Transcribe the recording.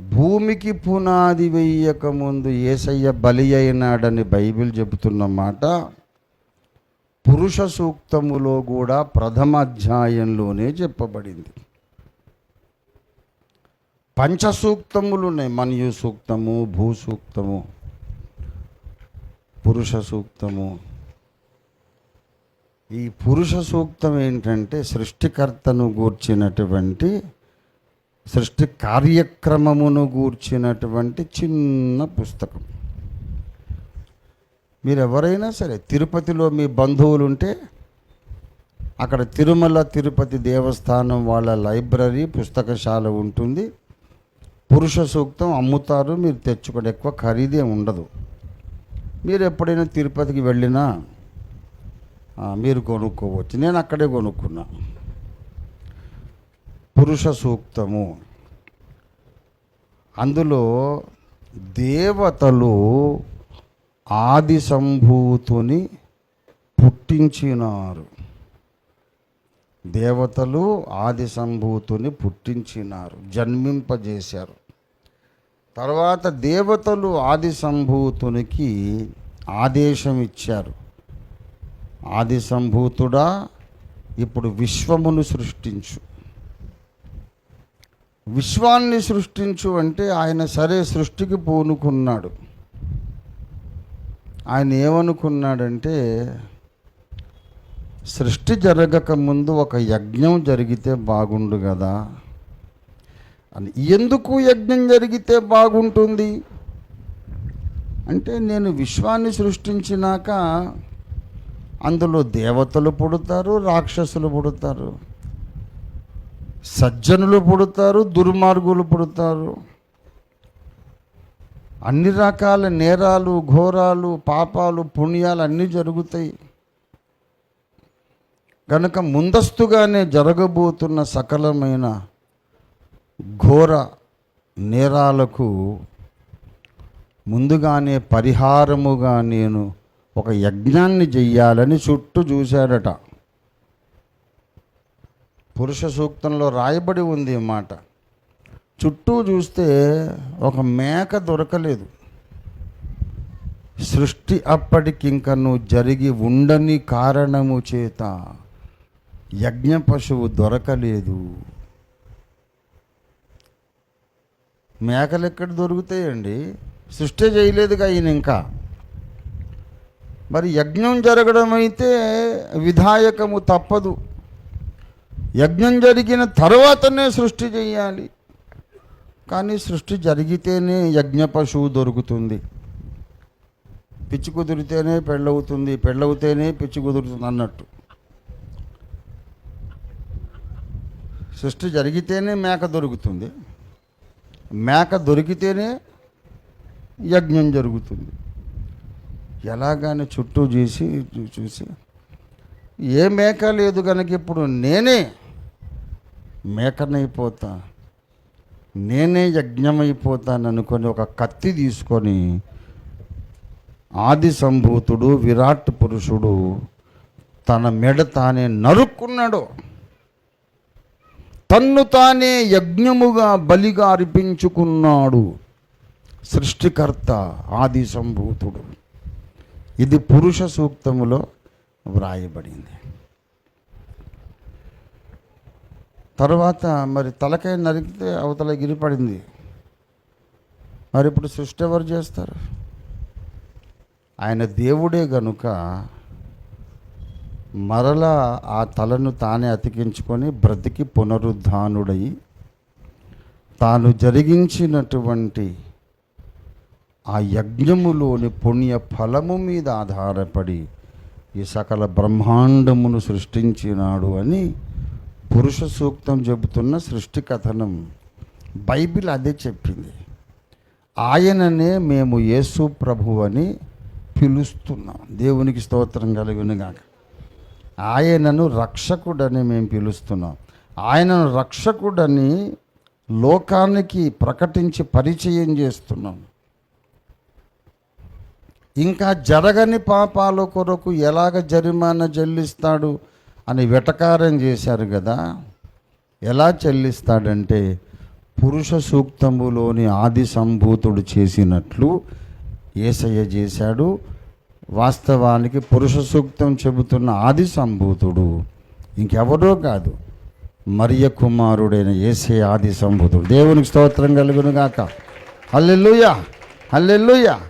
భూమికి పునాది వేయక ముందు ఏసయ్య బలి అయినాడని బైబిల్ చెబుతున్న మాట పురుష సూక్తములో కూడా ప్రథమ అధ్యాయంలోనే చెప్పబడింది. పంచ సూక్తములు ఉన్నాయి. మన్యు సూక్తము భూ సూక్తము పురుష సూక్తము. ఈ పురుష సూక్తం ఏంటంటే సృష్టికర్తను గూర్చినటువంటి సృష్టి కార్యక్రమమును గూర్చినటువంటి చిన్న పుస్తకం. మీరు ఎవరైనా సరే తిరుపతిలో మీ బంధువులు ఉంటే అక్కడ తిరుమల తిరుపతి దేవస్థానం వాళ్ళ లైబ్రరీ పుస్తకశాల ఉంటుంది. పురుష సూక్తం అమ్ముతారు మీరు తెచ్చుకోండి ఎక్కువ ఖరీదే ఉండదు. మీరు ఎప్పుడైనా తిరుపతికి వెళ్ళినా మీరు కొనుక్కోవచ్చు. నేను అక్కడే కొనుక్కున్నా. పురుష సూక్తము. అందులో దేవతలు ఆది సంభూతుని పుట్టించినారు. దేవతలు ఆది సంభూతుని పుట్టించినారు జన్మింపజేశారు. తర్వాత దేవతలు ఆది సంభూతునికి ఆదేశం ఇచ్చారు. ఆది సంభూతుడా ఇప్పుడు విశ్వమును సృష్టించు. విశ్వాన్ని సృష్టించు అంటే ఆయన సరే సృష్టికి పూనుకున్నాడు. ఆయన ఏమనుకున్నాడంటే సృష్టి జరగక ముందు ఒక యజ్ఞం జరిగితే బాగుండు కదా. అని ఎందుకు యజ్ఞం జరిగితే బాగుంటుంది? అంటే నేను విశ్వాన్ని సృష్టించినాక అందులో దేవతలు పుడతారు రాక్షసులు పుడతారు. సజ్జనులు పుడతారు దుర్మార్గులు పుడతారు. అన్ని రకాల నేరాలు ఘోరాలు పాపాలు పుణ్యాలు అన్నీ జరుగుతాయి. కనుక ముందస్తుగానే జరగబోతున్న సకలమైన ఘోర నేరాలకు ముందుగానే పరిహారముగా నేను ఒక యజ్ఞాన్ని చెయ్యాలని చుట్టూ చూశాడట. పురుష సూక్తంలో రాయబడి ఉంది మాట. చుట్టూ చూస్తే ఒక మేక దొరకలేదు. సృష్టి అప్పటికింకను జరిగి ఉండని కారణము చేత యజ్ఞ పశువు దొరకలేదు. మేకలు ఎక్కడ దొరుకుతాయండి? సృష్టి చేయలేదుగా ఈయన ఇంకా. మరి యజ్ఞం జరగడం అయితే విధాయకము తప్పదు. యజ్ఞం జరిగిన తర్వాతనే సృష్టి చేయాలి కానీ సృష్టి జరిగితేనే యజ్ఞ పశువు దొరుకుతుంది. పిచ్చి కుదిరితేనే పెళ్ళవుతుంది పెళ్ళవుతేనే పిచ్చి కుదురుతుంది అన్నట్టు. సృష్టి జరిగితేనే మేక దొరుకుతుంది. మేక దొరికితేనే యజ్ఞం జరుగుతుంది. ఎలాగానే చుట్టూ చూసి చూసి ఏ మేక లేదు కనుక ఇప్పుడు నేనే మేకనైపోతా. నేనే యజ్ఞమైపోతాను అనుకొని ఒక కత్తి తీసుకొని ఆది సంభూతుడు విరాట్ పురుషుడు తన మెడ తానే నరుక్కున్నాడు. తన్ను తానే యజ్ఞముగా బలిగా అర్పించుకున్నాడు సృష్టికర్త ఆది సంభూతుడు ఇది పురుష సూక్తములో వ్రాయబడింది. తర్వాత మరి తలకాయ నరికితే అవతల గిరిపడింది. మరి ఇప్పుడు సృష్టి ఎవరు చేస్తారు? ఆయన దేవుడే గనుక మరలా ఆ తలను తానే అతికించుకొని బ్రతికి పునరుద్ధానుడై తాను జరిగించినటువంటి ఆ యజ్ఞములోని పుణ్య ఫలము మీద ఆధారపడి ఈ సకల బ్రహ్మాండమును సృష్టించినాడు అని పురుష సూక్తం చెబుతున్న సృష్టి కథనం బైబిల్ అదే చెప్పింది. ఆయననే మేము యేసు ప్రభు అని పిలుస్తున్నాం. దేవునికి స్తోత్రం కలిగినగాక ఆయనను రక్షకుడని మేము పిలుస్తున్నాం. ఆయనను రక్షకుడని లోకానికి ప్రకటించి పరిచయం చేస్తున్నాం. ఇంకా జరగని పాపాల కొరకు ఎలాగ జరిమానా చెల్లిస్తాడు? అని వెటకారం చేశారు కదా ఎలా చెల్లిస్తాడంటే పురుష సూక్తములోని ఆది సంభూతుడు చేసినట్లు ఏసయ్య చేశాడు. వాస్తవానికి పురుష సూక్తం చెబుతున్న ఆది సంభూతుడు ఇంకెవరో కాదు మరియ కుమారుడైన ఏసే ఆది సంభూతుడు. దేవునికి స్తోత్రం కలుగునుగాక. గాక హల్లెలూయా!